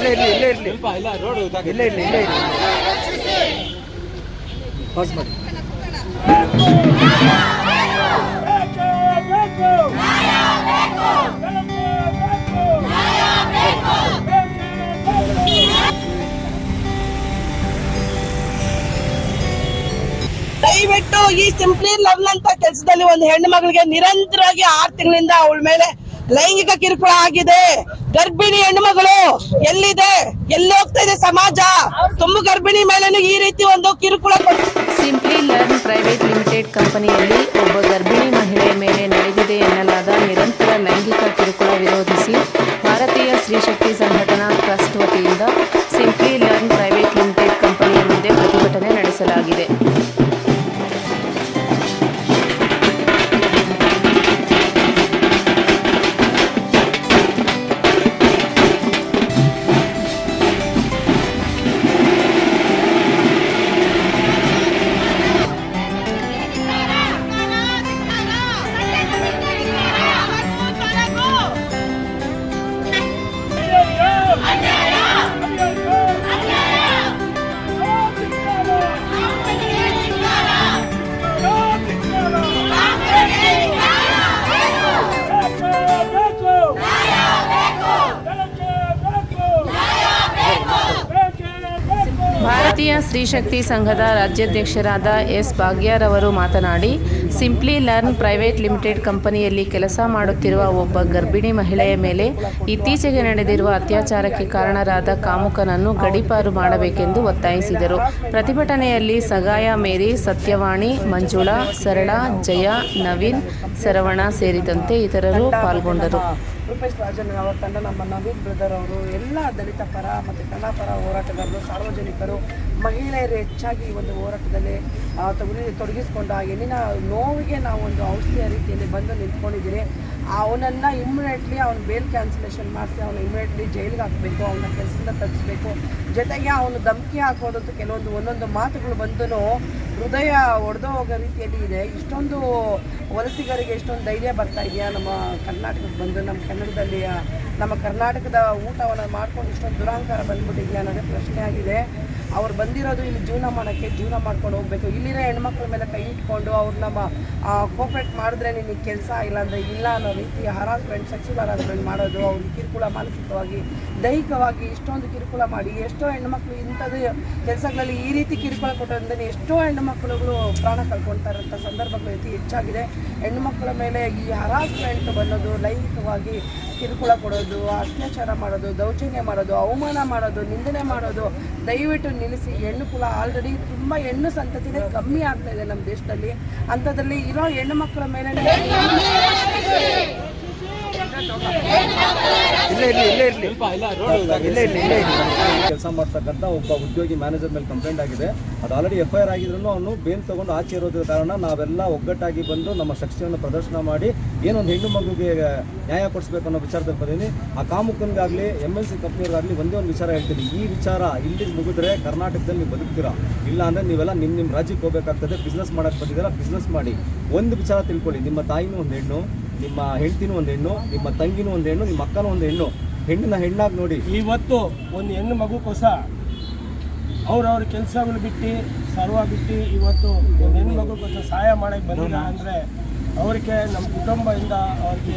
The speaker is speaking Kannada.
ಇಲ್ಲೇ ಇರ್ಲಿ ಇಲ್ಲೇ ಇರ್ಲಿ. ಇಲ್ಲೇ ಇರ್ಲಿ ಇಲ್ಲೇ ಇರ್ಲಿ. ಪಾಸ್ ಮಾಡಿ. ದಯವಿಟ್ಟು ಈ ಸಿಂಪ್ಲಿ ಲವ್ನಂತ ಅಂತ ಕೆಲಸದಲ್ಲಿ ಒಂದು ಹೆಣ್ಣು ಮಗಳಿಗೆ ನಿರಂತರವಾಗಿ ಆರು ತಿಂಗಳಿಂದ ಅವಳ ಮೇಲೆ ಲೈಂಗಿಕ ಕಿರುಕುಳ ಆಗಿದೆ. ಗರ್ಭಿಣಿ ಹೆಣ್ಮಗಳು ಎಲ್ಲಿದೆ? ಎಲ್ಲಿ ಹೋಗ್ತಾ ಇದೆ ಸಮಾಜ. ತುಂಬ ಗರ್ಭಿಣಿ ಮೇಲೆ ಈ ರೀತಿ ಒಂದು ಕಿರುಕುಳ ಸಿಂಪ್ಲಿ ಲರ್ನ್ ಪ್ರೈವೇಟ್ ಲಿಮಿಟೆಡ್ ಕಂಪನಿಯಲ್ಲಿ ಒಬ್ಬ ಭಾರತೀಯ ಸ್ತ್ರೀಶಕ್ತಿ ಸಂಘದ ರಾಜ್ಯಾಧ್ಯಕ್ಷರಾದ ಎಸ್ ಭಾಗ್ಯಾರವರು ಮಾತನಾಡಿ ಸಿಂಪ್ಲಿ ಲರ್ನ್ ಪ್ರೈವೇಟ್ ಲಿಮಿಟೆಡ್ ಕಂಪನಿಯಲ್ಲಿ ಕೆಲಸ ಮಾಡುತ್ತಿರುವ ಒಬ್ಬ ಗರ್ಭಿಣಿ ಮಹಿಳೆಯ ಮೇಲೆ ಇತ್ತೀಚೆಗೆ ನಡೆದಿರುವ ಅತ್ಯಾಚಾರಕ್ಕೆ ಕಾರಣರಾದ ಕಾಮುಕನನ್ನು ಗಡಿಪಾರು ಮಾಡಬೇಕೆಂದು ಒತ್ತಾಯಿಸಿದರು. ಪ್ರತಿಭಟನೆಯಲ್ಲಿ ಸಗಾಯ ಮೇರಿ, ಸತ್ಯವಾಣಿ, ಮಂಜುಳಾ, ಸರಳ, ಜಯ, ನವೀನ್, ಸರವಣ ಸೇರಿದಂತೆ ಇತರರು ಪಾಲ್ಗೊಂಡರು. ರೂಪೇಶ್ ರಾಜನ್ ಅವರ ತಂಡ, ನಮ್ಮ ನವೀನ್ ಬ್ರದರ್ ಅವರು, ಎಲ್ಲ ದಲಿತ ಪರ ಮತ್ತು ಕಲಾಪರ ಪರ ಹೋರಾಟಗಾರರು, ಸಾರ್ವಜನಿಕರು, ಮಹಿಳೆಯರು ಹೆಚ್ಚಾಗಿ ಈ ಒಂದು ಹೋರಾಟದಲ್ಲಿ ತೊಗರಿ ತೊಡಗಿಸ್ಕೊಂಡು ಆ ಹೆಣ್ಣಿನ ನೋವಿಗೆ ನಾವು ಒಂದು ಔಷಧಿಯ ರೀತಿಯಲ್ಲಿ ಬಂದು ನಿಂತ್ಕೊಂಡಿದ್ದೀರಿ. ಅವನನ್ನು ಇಮ್ಮಿಡಿಯೇಟ್ಲಿ ಅವ್ನು ಬೇಲ್ ಕ್ಯಾನ್ಸಲೇಷನ್ ಮಾಡಿಸಿ ಅವನು ಇಮ್ಮಿಡಿಯೇಟ್ಲಿ ಜೈಲಿಗೆ ಹಾಕಬೇಕು, ಅವನ ಕೆಲಸದಿಂದ ತಪ್ಪಿಸ್ಬೇಕು ಜೊತೆಗೆ ಅವನು ಧಮಕಿ ಹಾಕೋದಂತೂ ಕೆಲವೊಂದು ಒಂದೊಂದು ಮಾತುಗಳು ಬಂದೂ ಹೃದಯ ಒಡೆದು ಹೋಗೋ ರೀತಿಯಲ್ಲಿ ಇದೆ. ಇಷ್ಟೊಂದು ವಲಸಿಗರಿಗೆ ಇಷ್ಟೊಂದು ಧೈರ್ಯ ಬರ್ತಾ ಇದೆಯಾ ನಮ್ಮ ಕರ್ನಾಟಕಕ್ಕೆ ಬಂದು? ನಮ್ಮ ಕನ್ನಡದಲ್ಲಿ, ನಮ್ಮ ಕರ್ನಾಟಕದ ಊಟವನ್ನು ಮಾಡ್ಕೊಂಡು ಇಷ್ಟೊಂದು ದುರಾಂಕಾರ ಬಂದ್ಬಿಟ್ಟಿದೆಯಾ ಅನ್ನೋದೇ ಪ್ರಶ್ನೆ ಆಗಿದೆ. ಅವ್ರು ಬಂದಿರೋದು ಇಲ್ಲಿ ಜೀವನ ಮಾಡೋಕ್ಕೆ, ಜೀವನ ಮಾಡ್ಕೊಂಡು ಹೋಗ್ಬೇಕು. ಇಲ್ಲಿರೋ ಹೆಣ್ಮಕ್ಳ ಮೇಲೆ ಕೈ ಇಟ್ಕೊಂಡು ಅವ್ರನ್ನ ಕೋಪರೇಟ್ ಮಾಡಿದ್ರೆ ನಿನಗೆ ಕೆಲಸ ಇಲ್ಲಾಂದ್ರೆ ಇಲ್ಲ ಅನ್ನೋ ರೀತಿ ಹರಾಸ್ಮೆಂಟ್ ಸೆಕ್ಸುವಲ್ ಹರಾಸ್ಮೆಂಟ್ ಮಾಡೋದು ಅವ್ರಿಗೆ ಕಿರುಕುಳ ಮಾನಸಿಕವಾಗಿ, ದೈಹಿಕವಾಗಿ ಇಷ್ಟೊಂದು ಕಿರುಕುಳ ಮಾಡಿ, ಎಷ್ಟೋ ಹೆಣ್ಮಕ್ಳು ಇಂಥದ್ದು ಕೆಲಸಗಳಲ್ಲಿ ಈ ರೀತಿ ಕಿರುಕುಳ ಕೊಟ್ಟೋದ್ರಿಂದ ಎಷ್ಟೋ ಹೆಣ್ಮಕ್ಳುಗಳು ಪ್ರಾಣ ಕಳ್ಕೊಳ್ತಾರಂಥ ಸಂದರ್ಭಗಳು ಅತಿ ಹೆಚ್ಚಾಗಿದೆ. ಹೆಣ್ಣುಮಕ್ಕಳ ಮೇಲೆ ಈ ಹರಾಸ್ಮೆಂಟ್ ಬನ್ನೋದು ಲೈಂಗಿಕವಾಗಿ ಕಿರುಕುಳ ಕೊಡೋದು, ಅತ್ಯಾಚಾರ ಮಾಡೋದು, ದೌರ್ಜನ್ಯ ಮಾಡೋದು, ಅವಮಾನ ಮಾಡೋದು, ನಿಂದನೆ ಮಾಡೋದು, ದಯವಿಟ್ಟು ನಿಲ್ಲಿಸಿ ಹೆಣ್ಣು ಕುಲ ಆಲ್ರೆಡಿ ತುಂಬ ಹೆಣ್ಣು ಸಂತತಿನೇ ಕಮ್ಮಿ ಆಗ್ತಾ ಇದೆ ನಮ್ಮ ದೇಶದಲ್ಲಿ. ಅಂಥದ್ರಲ್ಲಿ ಇರೋ ಹೆಣ್ಣು ಮಕ್ಕಳ ಮೇಲೆ ಕೆಲಸ ಮಾಡ್ತಕ್ಕಂಥ ಒಬ್ಬ ಉದ್ಯೋಗಿ ಮ್ಯಾನೇಜರ್ ಮೇಲೆ ಕಂಪ್ಲೇಂಟ್ ಆಗಿದೆ. ಅದು ಆಲ್ರೆಡಿ ಎಫ್ ಐ ಆರ್ ಆಗಿದ್ರು ಅವನು ಬೇಲ್ ತಗೊಂಡು ಆಚೆ ಇರೋದ್ರ ಕಾರಣ ನಾವೆಲ್ಲ ಒಗ್ಗಟ್ಟಾಗಿ ಬಂದು ನಮ್ಮ ಶಕ್ತಿಯನ್ನು ಪ್ರದರ್ಶನ ಮಾಡಿ ಏನೊಂದು ಹೆಣ್ಣು ಮಗುಗೆ ನ್ಯಾಯ ಕೊಡಿಸ್ಬೇಕು ಅನ್ನೋ ವಿಚಾರದಲ್ಲಿ ಬಂದೀನಿ ಆ ಕಾಮುಕನಿಗಾಗಲಿ ಎಂ ಎಲ್ ಸಿ ಕಂಪ್ನಿಯವ್ರಿಗಾಗಲಿ ಒಂದೇ ಒಂದು ವಿಚಾರ ಹೇಳ್ತೀನಿ. ಈ ವಿಚಾರ ಇಲ್ಲಿ ಮುಗಿದ್ರೆ ಕರ್ನಾಟಕದಲ್ಲಿ ನೀವು ಬದುಕ್ತೀರಾ? ಇಲ್ಲ ಅಂದರೆ ನೀವೆಲ್ಲ ನಿಮ್ಮ ನಿಮ್ಮ ರಾಜ್ಯಕ್ಕೆ ಹೋಗ್ಬೇಕಾಗ್ತದೆ. ಬಿಸ್ನೆಸ್ ಮಾಡೋಕ್ಕೆ ಬಂದಿದ್ದೀರಾ? ಬಿಸ್ನೆಸ್ ಮಾಡಿ. ಒಂದು ವಿಚಾರ ತಿಳ್ಕೊಳ್ಳಿ. ನಿಮ್ಮ ತಾಯಿನೂ ಒಂದು ಹೆಣ್ಣು. ನಿಮ್ಮ ಹೆಂಡತಿನೂ ಒಂದು ಹೆಣ್ಣು ನಿಮ್ಮ ತಂಗಿನೂ ಒಂದು ಹೆಣ್ಣು ನಿಮ್ಮ ಅಕ್ಕನೂ ಒಂದು ಹೆಣ್ಣು. ಹೆಣ್ಣನ್ನ ಹೆಣ್ಣಾಗಿ ನೋಡಿ. ಇವತ್ತು ಒಂದು ಹೆಣ್ಣು ಮಗುಕೋಸ ಅವ್ರವ್ರ ಕೆಲಸಗಳು ಬಿಟ್ಟು ಸರ್ವ ಬಿಟ್ಟು ಇವತ್ತು ಒಂದು ಹೆಣ್ಣು ಮಗುಕೋಸ ಸಹಾಯ ಮಾಡಕ್ಕೆ ಬಂದಿಲ್ಲ ಅಂದರೆ ಅವ್ರಿಗೆ ನಮ್ಮ ಕುಟುಂಬದಿಂದ ಅವ್ರಿಗೆ